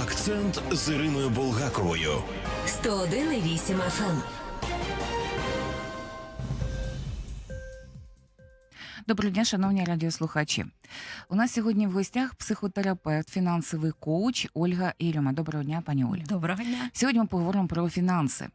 Акцент з Іриною Булгаковою. 101,8 FM. Доброго дня, шановні радіослухачі. У нас сьогодні в гостях психотерапевт, фінансовий коуч Ольга Ірюма. Доброго дня, пані Оля. Доброго дня. Сьогодні ми поговоримо про фінанси.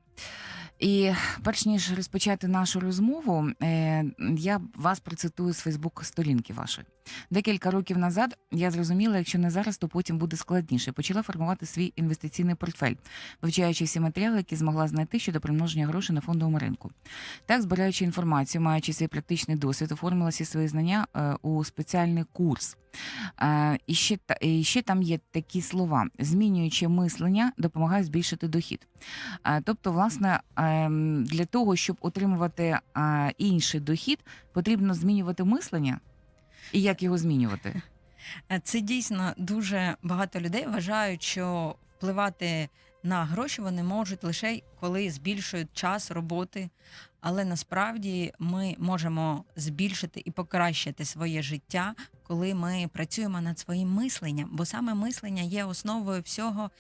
І перш ніж розпочати нашу розмову, е, я вас процитую з Фейсбук-сторінки вашої. Декілька років назад я зрозуміла, якщо не зараз, то потім буде складніше. Почала формувати свій інвестиційний портфель, вивчаючи всі матеріали, які змогла знайти щодо примноження грошей на фондовому ринку. Так, збираючи інформацію, маючи свій практичний досвід, оформила всі свої знання е, у спеціальний курс. Е, І ще, і ще там є такі слова: змінюючи мислення, допомагає збільшити дохід. Е, Тобто, власне, ем, для того, щоб отримувати е, інший дохід, потрібно змінювати мислення. І як його змінювати? Це дійсно дуже багато людей вважають, що впливати на гроші вони можуть лише коли збільшують час роботи. Але насправді ми можемо збільшити і покращити своє життя, коли ми працюємо над своїм мисленням, бо саме мислення є основою всього.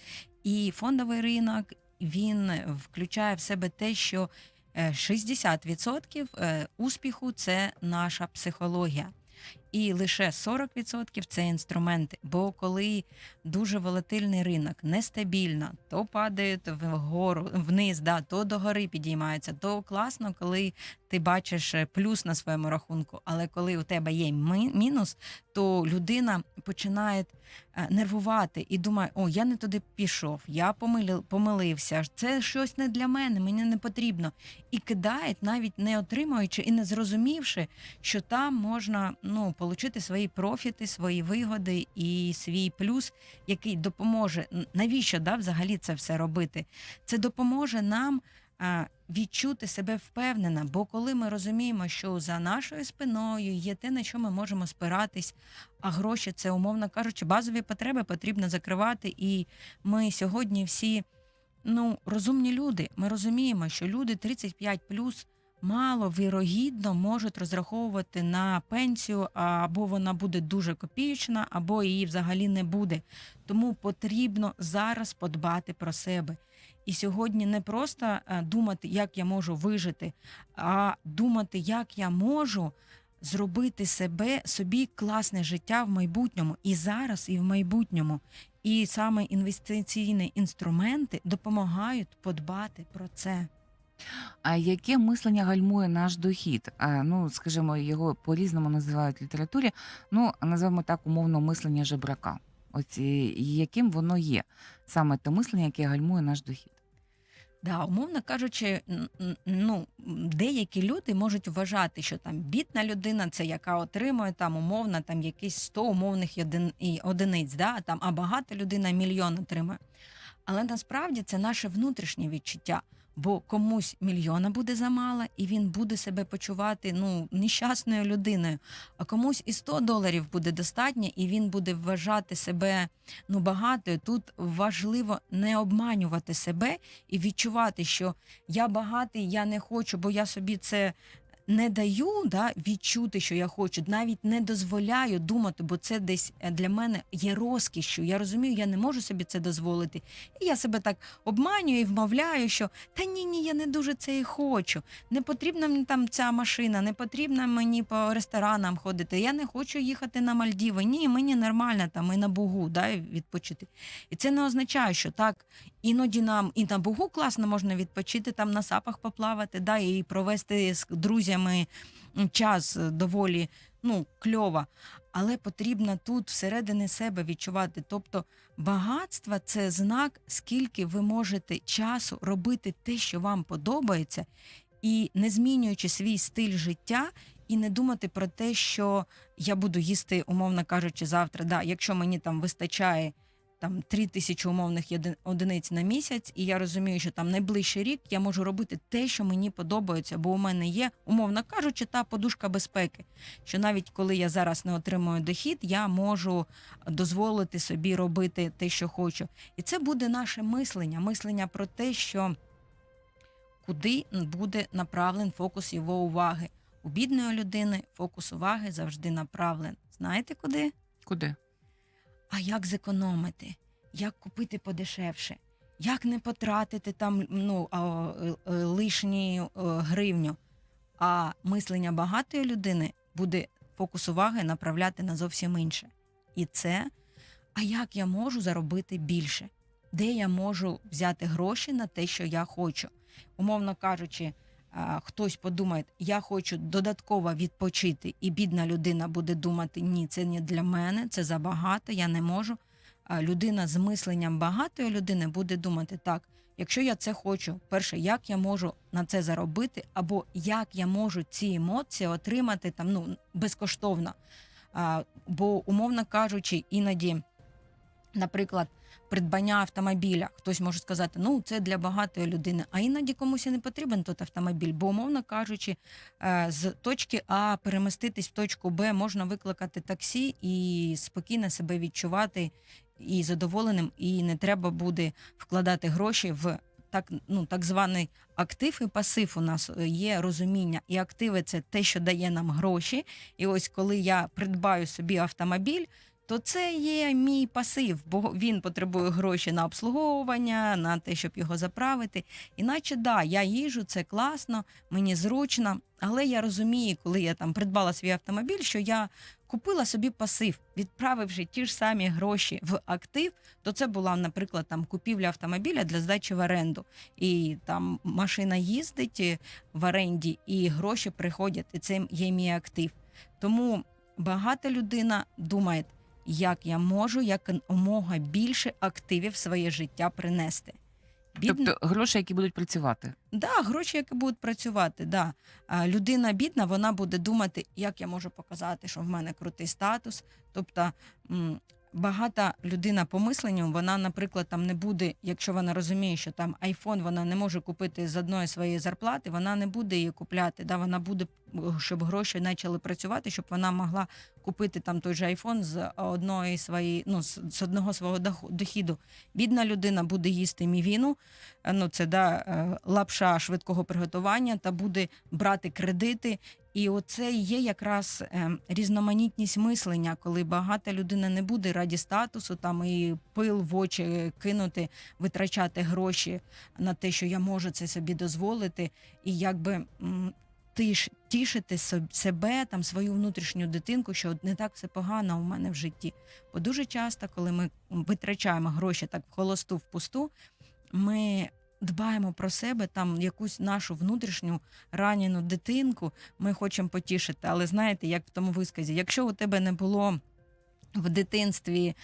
І фондовий ринок він включає в себе те, що е, 60% е, успіху це наша психологія. І лише 40% це інструменти. Бо коли дуже волатильний ринок, нестабільно, то падають вгору, вниз, да, то догори підіймаються, то класно, коли ти бачиш е, плюс на своєму рахунку. Але коли у тебе є мінус, то людина починає е, нервувати і думає: о, я не туди пішов, я помилив, помилився, це щось не для мене, мені не потрібно. І кидає, навіть не отримуючи і не зрозумівши, що там можна ну, отримати свої профіти, свої вигоди і свій плюс, який допоможе. Навіщо да, взагалі це все робити? Це допоможе нам відчути себе впевнено. Бо коли ми розуміємо, що за нашою спиною є те, на що ми можемо спиратись, а гроші це, умовно кажучи, базові потреби потрібно закривати. І ми сьогодні всі ну, розумні люди. Ми розуміємо, що люди 35 мало вірогідно можуть розраховувати на пенсію, або вона буде дуже копіючна, або її взагалі не буде. Тому потрібно зараз подбати про себе. І сьогодні не просто е, думати, як я можу вижити, а думати, як я можу зробити себе собі класне життя в майбутньому і зараз, і в майбутньому. І саме інвестиційні інструменти допомагають подбати про це. А яке мислення гальмує наш дохід? А, ну, скажімо, його по-різному називають в літературі. Ну, називаємо так умовно мислення жебрака. Оці, яким воно є? Саме те мислення, яке гальмує наш дохід. Да, умовно кажучи, ну деякі люди можуть вважати, що там бідна людина це яка отримує там умовно там якісь 100 умовних єдин- одиниць, да, там, а багата людина мільйон отримує. Але насправді це наше внутрішнє відчуття. Бо комусь мільйона буде замало, і він буде себе почувати ну нещасною людиною. А комусь і 100 доларів буде достатньо, і він буде вважати себе ну багатою. Тут важливо не обманювати себе і відчувати, що я багатий, я не хочу, бо я собі це не даю да, відчути, що я хочу, навіть не дозволяю думати, бо це десь е, для мене є розкішшю. Я розумію, я не можу собі це дозволити. І я себе так обманюю і вмовляю, що та ні, ні, я не дуже це і хочу. Не потрібна мені там ця машина, не потрібно мені по ресторанам ходити. Я не хочу їхати на Мальдіви. Ні, мені нормально там і на Бугу да, відпочити. І це не означає, що так іноді нам і на Бугу класно можна відпочити, там на сапах поплавати, да, і провести з друзями час доволі ну, кльово. Але потрібно тут всередині себе відчувати. Тобто багатство це знак, скільки ви можете часу робити те, що вам подобається, і не змінюючи свій стиль життя, і не думати про те, що я буду їсти, умовно кажучи, завтра. Да, якщо мені там вистачає там 3 тисячі умовних одиниць на місяць, і я розумію, що там найближчий рік я можу робити те, що мені подобається, бо у мене є, умовно кажучи, та подушка безпеки. Що навіть коли я зараз не отримую дохід, я можу дозволити собі робити те, що хочу. І це буде наше мислення, мислення про те, що куди буде направлен фокус його уваги. У бідної людини фокус уваги завжди направлен. Знаєте куди? Куди? А як зекономити? як купити подешевше, як не потратити там ну, е, е, лишні е, гривню. А мислення багатої людини буде фокус уваги направляти на зовсім інше. І це, а як я можу заробити більше? Де я можу взяти гроші на те, що я хочу? Умовно кажучи, хтось подумає, я хочу додатково відпочити, і бідна людина буде думати, ні, це не для мене, це забагато, я не можу. А людина з мисленням багатої людини буде думати так. Якщо я це хочу, перше, як я можу на це заробити, або як я можу ці емоції отримати там ну безкоштовно. А, бо, умовно кажучи, іноді, наприклад, придбання автомобіля, хтось може сказати, ну це для багатої людини, а іноді комусь і не потрібен той автомобіль, бо, умовно кажучи, е, з точки А переміститись в точку Б можна викликати таксі і спокійно себе відчувати і задоволеним, і не треба буде вкладати гроші в так, ну, так званий актив і пасив. У нас е, є розуміння. І активи це те, що дає нам гроші. І ось коли я придбаю собі автомобіль. То це є мій пасив, бо він потребує гроші на обслуговування, на те, щоб його заправити. Іначе да, я їжу, це класно, мені зручно, але я розумію, коли я там придбала свій автомобіль, що я купила собі пасив, відправивши ті ж самі гроші в актив, то це була, наприклад, там купівля автомобіля для здачі в оренду. І там машина їздить е, в оренді, і гроші приходять, і це є мій актив. Тому багата людина думає, як я можу якомога більше активів в своє життя принести. Бідна- Тобто гроші, які будуть працювати. Да, гроші, які будуть працювати. Да. А людина бідна, вона буде думати, як я можу показати, що в мене крутий статус. Тобто багата людина по мисленню, вона, наприклад, там не буде, якщо вона розуміє, що там айфон вона не може купити з одної своєї зарплати, вона не буде її купляти. Да. Вона буде, щоб гроші почали працювати, щоб вона могла купити там той же айфон з одної своєї, ну з, одного свого дохіду. Бідна людина буде їсти мівіну, е, ну це да, е, лапша швидкого приготування, та буде брати кредити. І оце і є якраз е, різноманітність мислення, коли багата людина не буде раді статусу, там і пил в очі кинути, витрачати гроші на те, що я можу це собі дозволити, і якби тиш, тішити себе, там свою внутрішню дитинку, що не так все погано у мене в житті. Бо дуже часто, коли ми витрачаємо гроші так в холосту, в пусту, ми дбаємо про себе, там якусь нашу внутрішню ранену дитинку ми хочемо потішити. Але знаєте, як в тому висказі, якщо у тебе не було в дитинстві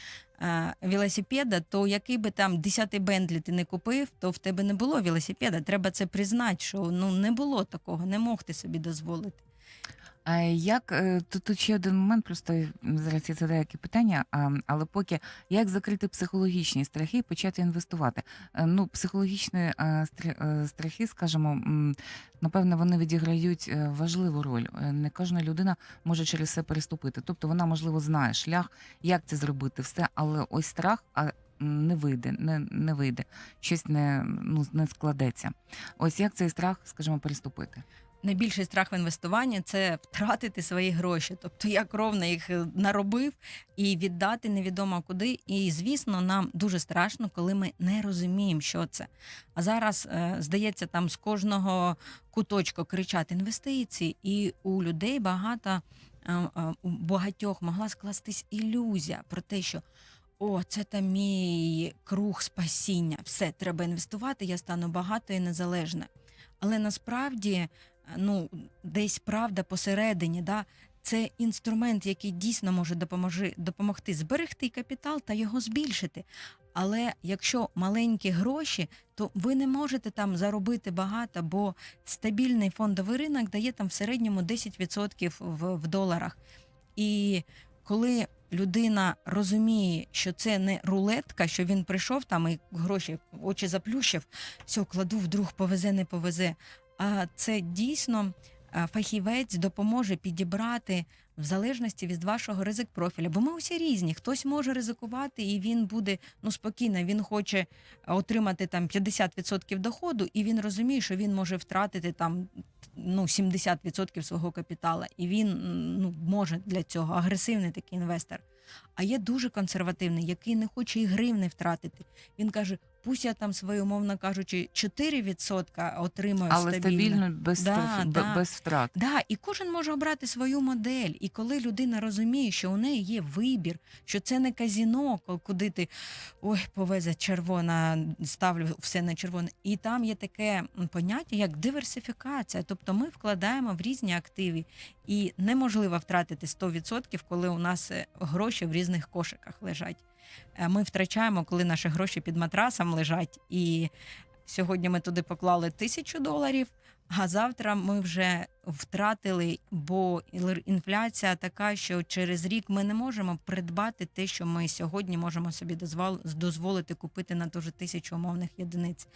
е, велосипеда, то який би там 10-й Бентлі ти не купив, то в тебе не було велосипеда. Треба це признати, що ну не було такого, не мог ти собі дозволити. А як е, тут, тут ще один момент, просто зараз я задаю які питання, а, але поки як закрити психологічні страхи і почати інвестувати? Е, Ну, психологічні е, стр- е, страхи, скажімо, напевно, вони відіграють важливу роль. Не кожна людина може через це переступити. Тобто вона, можливо, знає шлях, як це зробити, все, але ось страх, а не вийде, не, не вийде, щось не, ну, не складеться. Ось як цей страх, скажімо, переступити? Найбільший страх в інвестуванні це втратити свої гроші. Тобто я кровно їх е, наробив і віддати невідомо куди. І звісно, нам дуже страшно, коли ми не розуміємо, що це. А зараз е, здається, там з кожного куточку кричать інвестиції, і у людей багато е, у багатьох могла скластись ілюзія про те, що. О, це там мій круг спасіння. Все, треба інвестувати, я стану багато і незалежна. Але насправді, ну, десь правда посередині, да, це інструмент, який дійсно може допоможи, допомогти зберегти капітал та його збільшити. Але якщо маленькі гроші, то ви не можете там заробити багато, бо стабільний фондовий ринок дає там в середньому 10% в, в доларах. І коли людина розуміє, що це не рулетка, що він прийшов там і гроші очі заплющив, все, кладу, вдруг повезе, не повезе. Це дійсно фахівець допоможе підібрати в залежності від вашого ризик профіля. Бо ми усі різні. Хтось може ризикувати, і він буде ну спокійно. Він хоче отримати там 50% доходу, і він розуміє, що він може втратити там ну 70% свого капітала. І він ну може для цього агресивний такий інвестор. А є дуже консервативний, який не хоче і гривни втратити. Він каже: пусть я там свою, умовно кажучи, 4% отримаю Але стабільно. стабільно без, Да, да. без втрат. Да, і кожен може обрати свою модель. І коли людина розуміє, що у неї є вибір, що це не казіно, куди ти ой, повезе червона, ставлю все на червоне. І там є таке поняття, як диверсифікація. Тобто ми вкладаємо в різні активи, і неможливо втратити 100%, коли у нас е, гроші в різних кошиках лежать. Е, Ми втрачаємо, коли наші гроші під матрасом лежать. І сьогодні ми туди поклали тисячу доларів. А завтра ми вже втратили, бо інфляція така, що через рік ми не можемо придбати те, що ми сьогодні можемо собі дозволити купити на ту ж тисячу умовних єдиниць.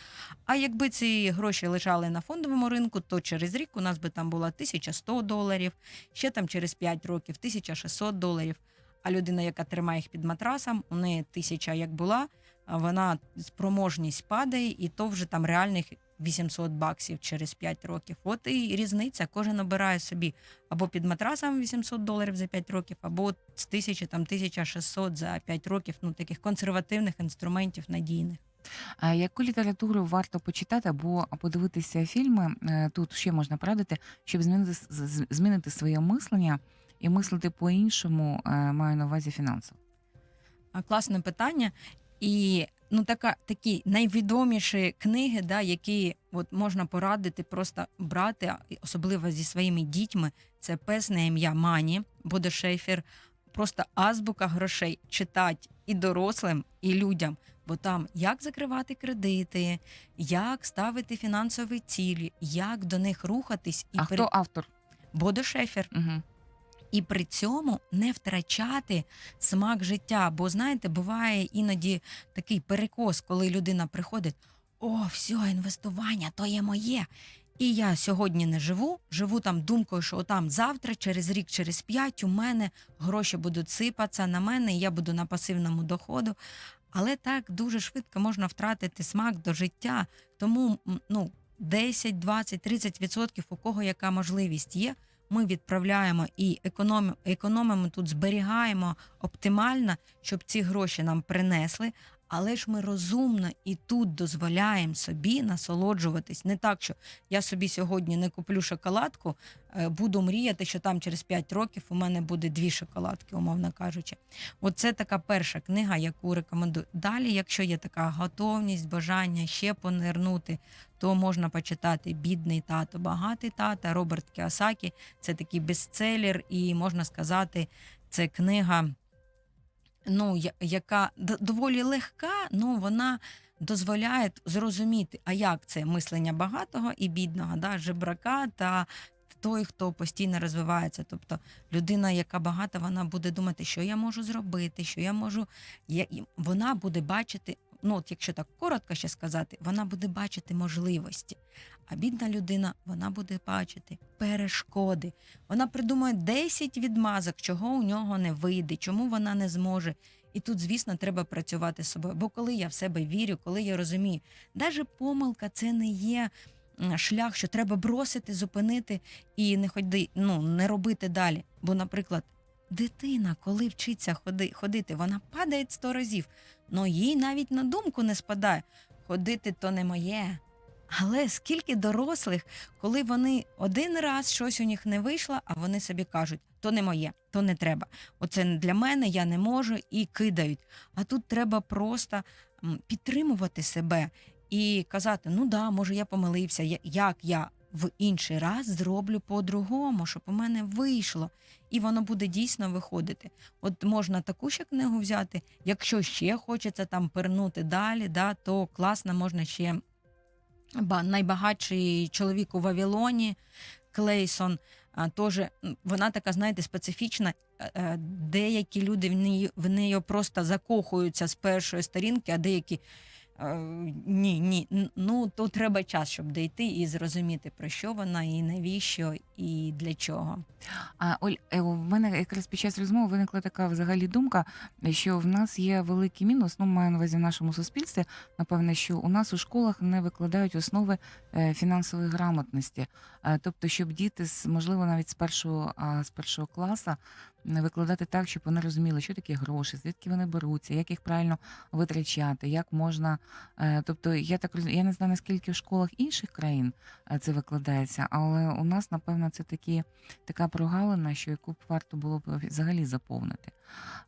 А якби ці гроші лежали на фондовому ринку, то через рік у нас би там була 1100 доларів, ще там через 5 років 1600 доларів. А людина, яка тримає їх під матрасом, у неї тисяча як була, вона спроможність падає, і то вже там реальних 800 баксів через 5 років. От і різниця. Кожен обирає собі або під матрасом 800 доларів за 5 років, або з 1000, там 1600 за 5 років, ну таких консервативних інструментів надійних. А яку літературу варто почитати або подивитися фільми? е, Тут ще можна порадити, щоб змінити змінити своє мислення і мислити по-іншому, е, маю на увазі фінансово. Класне питання. І ну така такі найвідоміші книги, да, які от можна порадити, просто брати, особливо зі своїми дітьми. Це песне ім'я Мані, Бодо Шейфер, просто азбука грошей читать і дорослим, і людям. Бо там як закривати кредити, як ставити фінансові цілі, як до них рухатись і а при- хто автор? Бодо Шефер Угу. І при цьому не втрачати смак життя. Бо знаєте, буває іноді такий перекос, коли людина приходить: о, все, інвестування, то є моє. І я сьогодні не живу, живу там думкою, що отам завтра, через рік, через п'ять, у мене гроші будуть сипатися на мене, і я буду на пасивному доходу. Але так дуже швидко можна втратити смак до життя. Тому ну, 10, 20, 30 відсотків, у кого яка можливість є, ми відправляємо і економимо, економимо тут, зберігаємо оптимально, щоб ці гроші нам принесли. Але ж ми розумно і тут дозволяємо собі насолоджуватись. Не так, що я собі сьогодні не куплю шоколадку, е, буду мріяти, що там через 5 років у мене буде дві шоколадки, умовно кажучи. Оце така перша книга, яку рекомендую. Далі, якщо є така готовність, бажання ще понирнути, то можна почитати Бідний тато, багатий тато Роберт Кіосакі. Це такий бестселер, і можна сказати, це книга, ну, яка доволі легка, ну вона дозволяє зрозуміти, а як це мислення багатого і бідного, да, жебрака та той, хто постійно розвивається. Тобто людина, яка багата, вона буде думати, що я можу зробити, що я можу. Я, вона буде бачити, ну от якщо так коротко ще сказати, вона буде бачити можливості. А бідна людина, вона буде бачити перешкоди. Вона придумає 10 відмазок, чого у нього не вийде, чому вона не зможе. І тут, звісно, треба працювати з собою. Бо коли я в себе вірю, коли я розумію, навіть помилка це не є шлях, що треба бросити, зупинити і не ходи, ну не робити далі. Бо, наприклад, дитина, коли вчиться ходи, ходити, вона падає сто разів, але їй навіть на думку не спадає. Ходити то не моє. Але скільки дорослих, коли вони один раз щось у них не вийшло, а вони собі кажуть, то не моє, то не треба. Оце не для мене, я не можу і кидають. А тут треба просто підтримувати себе і казати: ну да, може, я помилився, як я в інший раз зроблю по-другому, щоб у мене вийшло. І воно буде дійсно виходити. От можна таку ще книгу взяти. Якщо ще хочеться там пернути далі, да, то класно можна ще ба- найбагатший чоловік у Вавилоні Клейсон. А, теж вона така, знаєте, специфічна. Е, е, Деякі люди в неї, в неї просто закохуються з першої сторінки, а деякі ні, ні. Ну то треба час, щоб дійти і зрозуміти, про що вона, і навіщо, і для чого. А Оль, е, в мене якраз під час розмови виникла така взагалі думка, що в нас є великий мінус. Ну, маю на увазі в нашому суспільстві. Напевне, що у нас у школах не викладають основи е, фінансової грамотності. Е, Тобто, щоб діти можливо навіть з першого з першого класу викладати так, щоб вони розуміли, що таке гроші, звідки вони беруться, як їх правильно витрачати, як можна. е, Тобто, я так я не знаю, наскільки в школах інших країн е, це викладається, але у нас, напевно, це такі, така прогалина, що яку б варто було б взагалі заповнити.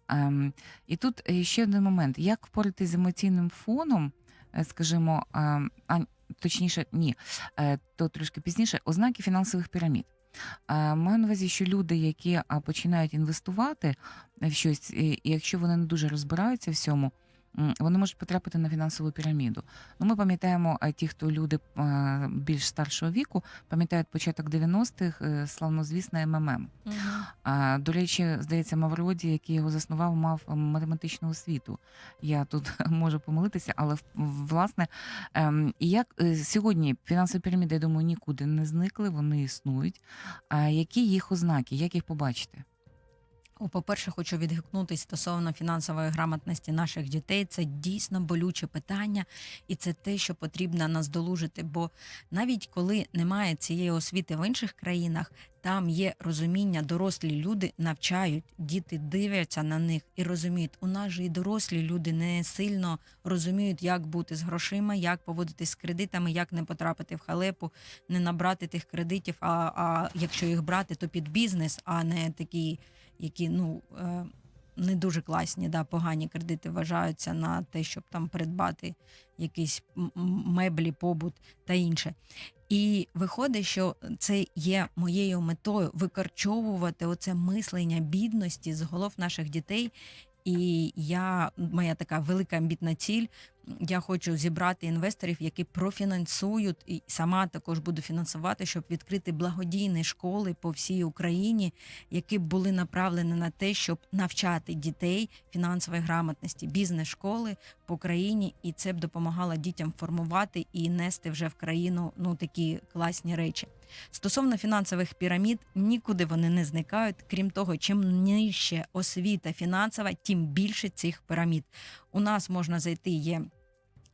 Ем, і тут е, ще один момент: як впоратись з емоційним фоном, скажімо, ем, а точніше, ні, то трошки пізніше, ознаки фінансових пірамід. Маю на увазі, що люди, які починають інвестувати в щось, і якщо вони не дуже розбираються в цьому, вони можуть потрапити на фінансову піраміду. Ну, ми пам'ятаємо, ті, хто люди е, більш старшого віку, пам'ятають початок 90-х, е, славнозвісне МММ. А, До речі, здається, Мавроді, який його заснував, мав математичну освіту. Я тут можу помилитися, але власне, ем, і як е, сьогодні фінансові піраміди, я думаю, нікуди не зникли, вони існують. А які їх ознаки, як їх побачити? По-перше, хочу відгукнутися стосовно фінансової грамотності наших дітей. Це дійсно болюче питання, і це те, що потрібно наздолужити. Бо навіть коли немає цієї освіти в інших країнах, там є розуміння, дорослі люди навчають, діти дивляться на них і розуміють, у нас же і дорослі люди не сильно розуміють, як бути з грошима, як поводитись з кредитами, як не потрапити в халепу, не набрати тих кредитів. А, а якщо їх брати, то під бізнес, а не такі які ну е, не дуже класні, да, погані кредити вважаються на те, щоб там придбати якісь меблі, побут та інше. І виходить, що це є моєю метою викорчовувати оце мислення бідності з голов наших дітей. І я моя така велика амбітна ціль. Я хочу зібрати інвесторів, які профінансують, і сама також буду фінансувати, щоб відкрити благодійні школи по всій Україні, які були направлені на те, щоб навчати дітей фінансової грамотності, бізнес-школи по країні, і це б допомагало дітям формувати і нести вже в країну ну такі класні речі. Стосовно фінансових пірамід, нікуди вони не зникають. Крім того, чим нижче освіта фінансова, тим більше цих пірамід. У нас можна зайти є.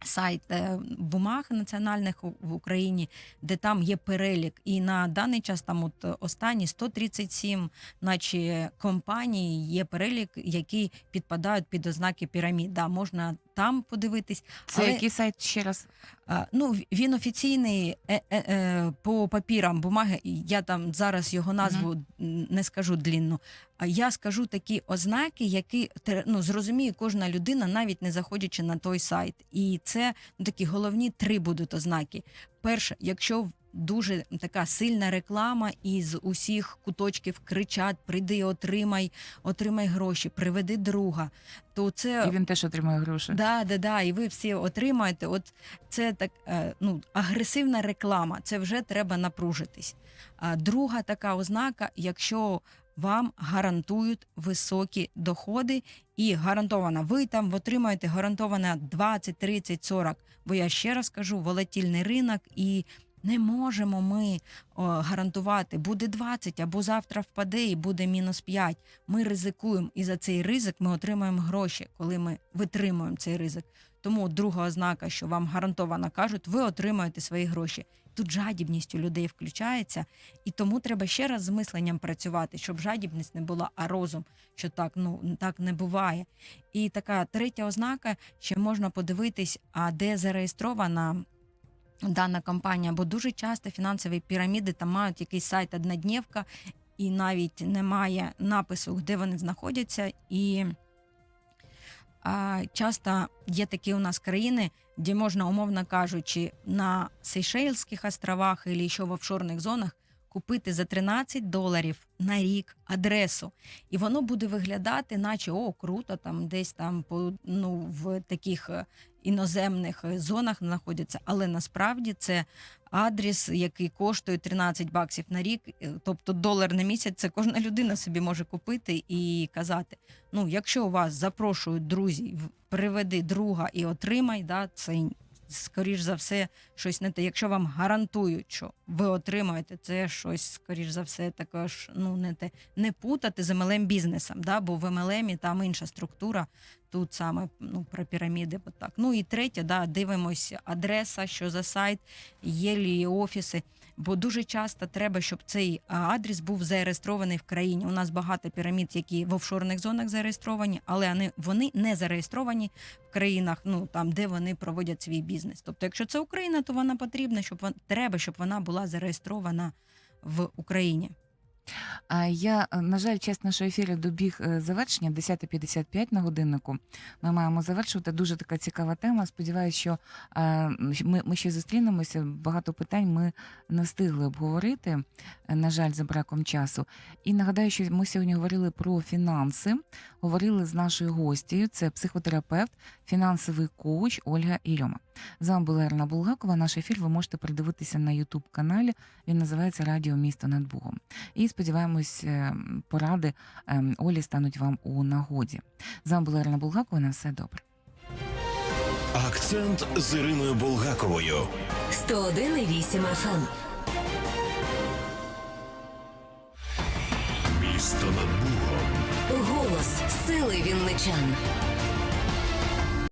Сайт е, бумаг національних в Україні, де там є перелік, і на даний час там от е, останні 137 наче компаній є перелік, які підпадають під ознаки пірамід. Да, можна там подивитись. Це Але- який сайт ще раз? А, Ну, він офіційний е, е, е, по папірам бумаги. Я там зараз його назву м, не скажу длінну. А я скажу такі ознаки, які ну, зрозуміє кожна людина, навіть не заходячи на той сайт. І це ну, такі головні три будуть ознаки. Перше, якщо дуже така сильна реклама із усіх куточків кричать: прийди, отримай, отримай гроші, приведи друга. То це І він теж отримує гроші. Да, да, да, і ви всі отримаєте. От це так е, ну, агресивна реклама. Це вже треба напружитись. А друга така ознака, якщо вам гарантують високі доходи, і гарантовано, ви там отримаєте гарантовано 20, 30, 40. Бо я ще раз кажу, волатільний ринок і. Не можемо ми о, гарантувати, буде 20, або завтра впаде і буде мінус 5. Ми ризикуємо, і за цей ризик ми отримаємо гроші, коли ми витримуємо цей ризик. Тому друга ознака, що вам гарантовано кажуть, ви отримаєте свої гроші. Тут жадібність у людей включається, і тому треба ще раз з мисленням працювати, щоб жадібність не була, а розум, що так ну так не буває. І така третя ознака, ще можна подивитись, а де зареєстрована. Дана компанія, бо дуже часто фінансові піраміди там мають якийсь сайт однодневка, і навіть немає напису, де вони знаходяться. І а, часто є такі у нас країни, де можна, умовно кажучи, на Сейшельських островах або ще в офшорних зонах купити за 13 доларів на рік адресу. І воно буде виглядати, наче о, круто, там десь там по ну в таких е, іноземних е, зонах знаходяться. Але насправді це адрес, який коштує 13 баксів на рік, е, тобто долар на місяць. Це кожна людина собі може купити і казати: ну, якщо у вас запрошують друзі, приведи друга і отримай, да, це скоріш за все щось не те. Якщо вам гарантують, що ви отримаєте, це щось, скоріш за все, також ну не те. Не путати з МЛМ бізнесом, да, бо в MLM там інша структура, Тут саме ну, про піраміди. от так. Ну і третє, да, дивимось адреса, що за сайт, є лі офіси. Бо дуже часто треба, щоб цей адрес був зареєстрований в країні. У нас багато пірамід, які в офшорних зонах зареєстровані, але вони, не зареєстровані в країнах, ну там де вони проводять свій бізнес. Тобто, якщо це Україна, то вона потрібна, щоб вона треба, щоб вона була зареєстрована в Україні. Я, е, на жаль, час нашого ефіру добіг е, завершення 10.55 на годиннику. Ми маємо завершувати. Дуже така цікава тема. Сподіваюся, що ми, ми ще зустрінемося. Багато питань ми не встигли обговорити, е, на жаль, за браком часу. І нагадаю, що ми сьогодні говорили про фінанси. Говорили з нашою гостею. Це психотерапевт, фінансовий коуч Ольга Ільома. З вами була Ірина Булгакова. Наш ефір ви можете передивитися на Ютуб каналі. Він називається Радіо Місто над Богом. І сподіваємось, е, поради е, Олі стануть вам у нагоді. З вами була Ірина Булгакова. На все добре. Акцент з Іриною Булгаковою. 101,8 FM. Місто над Богом. Голос сили вінничан.